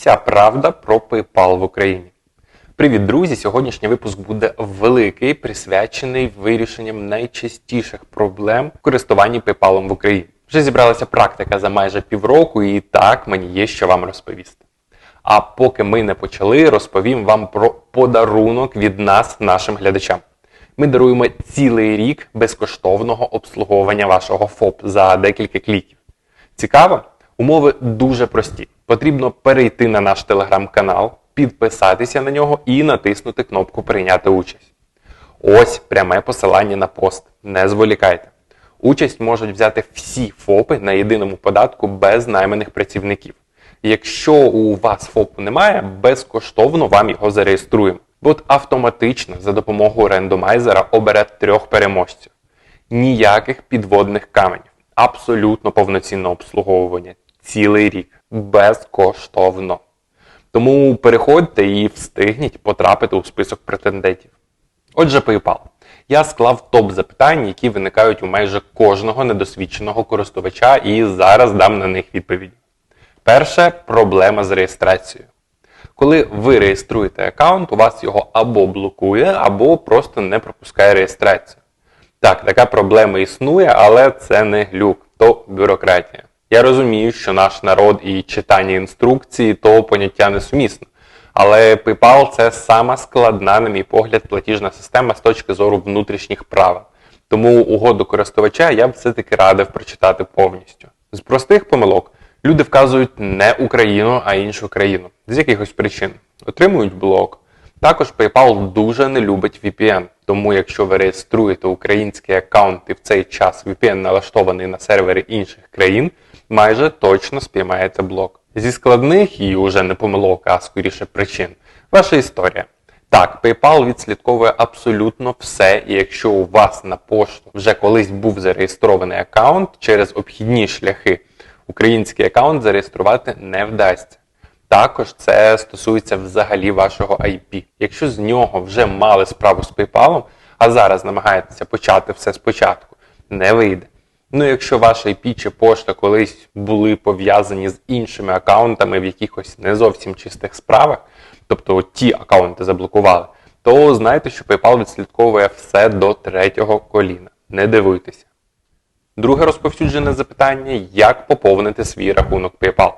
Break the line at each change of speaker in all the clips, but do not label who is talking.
Вся правда про PayPal в Україні. Привіт, друзі! Сьогоднішній випуск буде великий, присвячений вирішенням найчастіших проблем в користуванні PayPal в Україні. Вже зібралася практика за майже півроку, і так мені є що вам розповісти. А поки ми не почали, розповім вам про подарунок від нас, нашим глядачам. Ми даруємо цілий рік безкоштовного обслуговування вашого ФОП за декілька кліків. Цікаво? Умови дуже прості. Потрібно перейти на наш телеграм-канал, підписатися на нього і натиснути кнопку Прийняти участь. Ось пряме посилання на пост. Не зволікайте. Участь можуть взяти всі ФОПи на єдиному податку без найманих працівників. Якщо у вас ФОПу немає, безкоштовно вам його зареєструємо. Бот автоматично за допомогою рандомайзера обере трьох переможців. Ніяких підводних каменів. Абсолютно повноцінне обслуговування. Цілий рік. Безкоштовно. Тому переходьте і встигніть потрапити у список претендентів. Отже, PayPal. Я склав топ запитань, які виникають у майже кожного недосвідченого користувача, і зараз дам на них відповідь. Перше проблема з реєстрацією. Коли ви реєструєте аккаунт, у вас його або блокує, або просто не пропускає реєстрацію. Так, така проблема існує, але це не глюк, то бюрократія. Я розумію, що наш народ і читання інструкції то поняття несумісно. Але PayPal це сама складна, на мій погляд, платіжна система з точки зору внутрішніх правил. Тому угоду користувача я б все-таки радив прочитати повністю. З простих помилок люди вказують не Україну, а іншу країну. З якихось причин. Отримують блок. Також PayPal дуже не любить VPN, тому якщо ви реєструєте український аккаунт і в цей час VPN налаштований на сервери інших країн, майже точно спіймаєте блок. Зі складних і уже не помилок, а скоріше причин. Ваша історія. Так, PayPal відслідковує абсолютно все, і якщо у вас на пошту вже колись був зареєстрований аккаунт, через обхідні шляхи український аккаунт зареєструвати не вдасться. Також це стосується взагалі вашого IP. Якщо з нього вже мали справу з PayPal, а зараз намагаєтеся почати все спочатку, не вийде. Ну, якщо ваш IP чи пошта колись були пов'язані з іншими аккаунтами в якихось не зовсім чистих справах, тобто ті аккаунти заблокували, то знайте, що PayPal відслідковує все до третього коліна. Не дивуйтеся. Друге розповсюджене запитання: як поповнити свій рахунок PayPal?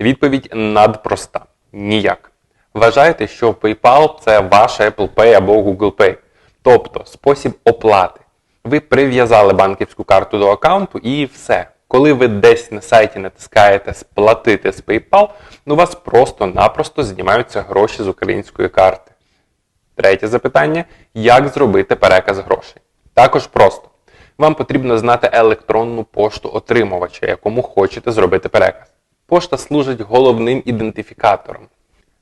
Відповідь надпроста: ніяк. Вважайте, що PayPal це ваш Apple Pay або Google Pay, тобто спосіб оплати. Ви прив'язали банківську карту до аккаунту і все. Коли ви десь на сайті натискаєте сплатити з PayPal, ну, у вас просто-напросто знімаються гроші з української карти. Третє запитання: як зробити переказ грошей? Також просто. Вам потрібно знати електронну пошту отримувача, якому хочете зробити переказ. Пошта служить головним ідентифікатором.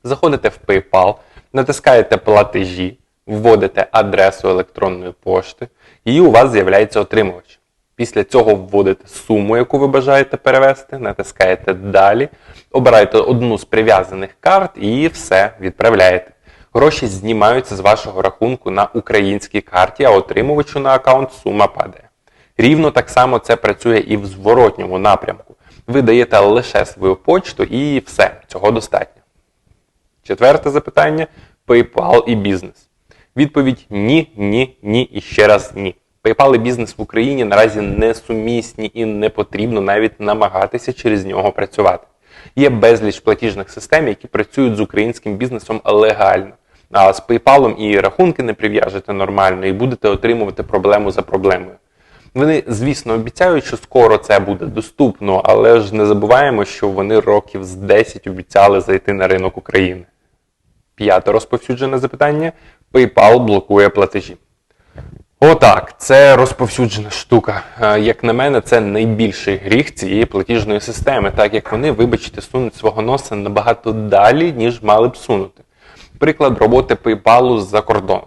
Заходите в PayPal, натискаєте платежі, вводите адресу електронної пошти, і у вас з'являється отримувач. Після цього вводите суму, яку ви бажаєте перевести, натискаєте Далі, обираєте одну з прив'язаних карт і все відправляєте. Гроші знімаються з вашого рахунку на українській карті, а отримувачу на аккаунт сума падає. Рівно так само це працює і в зворотньому напрямку. Ви даєте лише свою почту і все, цього достатньо. Четверте запитання PayPal і бізнес. Відповідь ні, ні, ні і ще раз ні. PayPal і бізнес в Україні наразі не сумісні і не потрібно навіть намагатися через нього працювати. Є безліч платіжних систем, які працюють з українським бізнесом легально. А з PayPal і рахунки не прив'яжете нормально, і будете отримувати проблему за проблемою. Вони, звісно, обіцяють, що скоро це буде доступно, але ж не забуваємо, що вони років з 10 обіцяли зайти на ринок України. П'яте розповсюджене запитання: PayPal блокує платежі. Отак, це розповсюджена штука. Е, Як на мене, це найбільший гріх цієї платіжної системи, так як вони, вибачте, сунуть свого носа набагато далі, ніж мали б сунути. Приклад роботи PayPal з-за кордоном.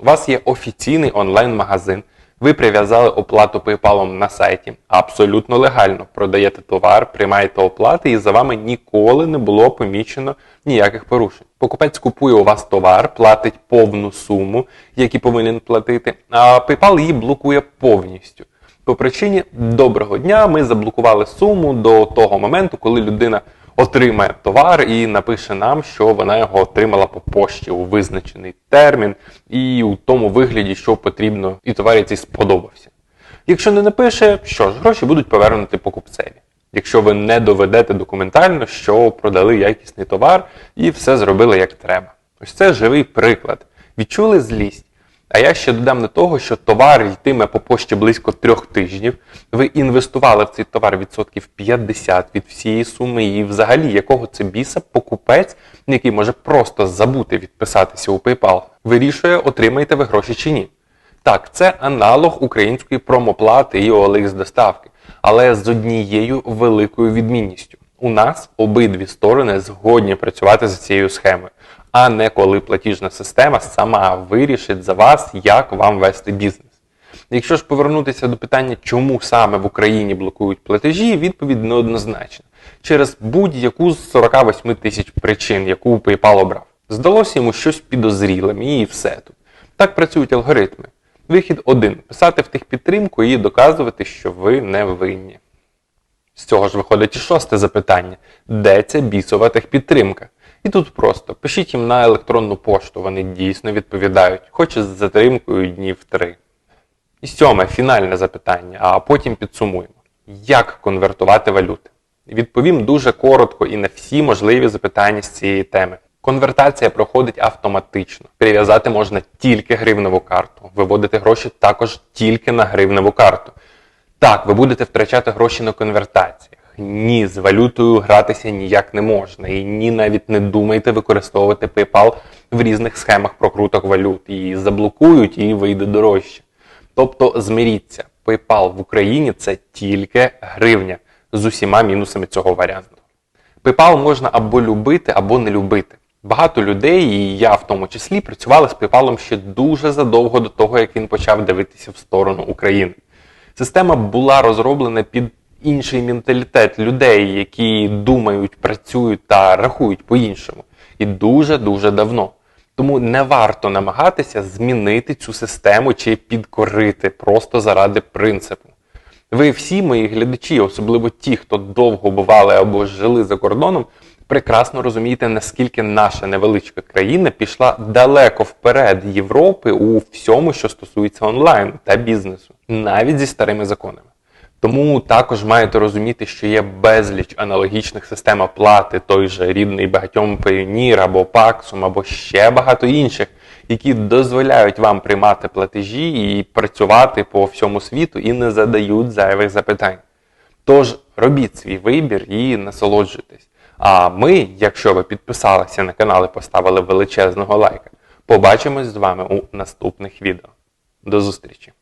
У вас є офіційний онлайн-магазин, ви прив'язали оплату PayPal на сайті абсолютно легально. Продаєте товар, приймаєте оплати, і за вами ніколи не було помічено ніяких порушень. Покупець купує у вас товар, платить повну суму, яку повинен платити, а PayPal її блокує повністю. По причині доброго дня ми заблокували суму до того моменту, коли людина отримає товар і напише нам, що вона його отримала по пошті у визначений термін і у тому вигляді, що потрібно, і товар цей сподобався. Якщо не напише, що ж, гроші будуть повернуті покупцеві. Якщо ви не доведете документально, що продали якісний товар і все зробили як треба. Ось це живий приклад. Відчули злість. А я ще додам до того, що товар йтиме по пошті близько трьох тижнів. Ви інвестували в цей товар відсотків 50 від всієї суми, і взагалі якого це біса покупець, який може просто забути відписатися у PayPal, вирішує, отримаєте ви гроші чи ні. Так, це аналог української промоплати і OLX доставки, але з однією великою відмінністю. У нас обидві сторони згодні працювати за цією схемою, а не коли платіжна система сама вирішить за вас, як вам вести бізнес. Якщо ж повернутися до питання, чому саме в Україні блокують платежі, відповідь неоднозначна. Через будь-яку з 48 тисяч причин, яку PayPal обрав. Здалося йому щось підозрілим і все тут. Так працюють алгоритми. Вихід один писати в техпідтримку і доказувати, що ви не винні. З цього ж виходить і шосте запитання: де ця бісова техпідтримка? І тут просто пишіть їм на електронну пошту, вони дійсно відповідають, хоч і з затримкою днів три. І сьоме фінальне запитання, а потім підсумуємо. Як конвертувати валюти? Відповім дуже коротко і на всі можливі запитання з цієї теми. Конвертація проходить автоматично. Прив'язати можна тільки гривневу карту. Виводити гроші також тільки на гривневу карту. Так, ви будете втрачати гроші на конвертаціях. Ні, з валютою гратися ніяк не можна. І ні, навіть не думайте використовувати PayPal в різних схемах прокруток валют. Її заблокують і вийде дорожче. Тобто змиріться, PayPal в Україні це тільки гривня з усіма мінусами цього варіанту. PayPal можна або любити, або не любити. Багато людей, і я в тому числі, працювали з PayPal ще дуже задовго до того, як він почав дивитися в сторону України. Система була розроблена під інший менталітет людей, які думають, працюють та рахують по-іншому. І дуже-дуже давно. Тому не варто намагатися змінити цю систему чи підкорити просто заради принципу. Ви всі, мої глядачі, особливо ті, хто довго бували або жили за кордоном, прекрасно розумієте, наскільки наша невеличка країна пішла далеко вперед Європи у всьому, що стосується онлайн та бізнесу, навіть зі старими законами. Тому також маєте розуміти, що є безліч аналогічних систем оплати, той же рідний багатьом Payoneer або Paxum, або ще багато інших, які дозволяють вам приймати платежі і працювати по всьому світу і не задають зайвих запитань. Тож робіть свій вибір і насолоджуйтесь. А ми, якщо ви підписалися на канал і поставили величезного лайка, побачимось з вами у наступних відео. До зустрічі!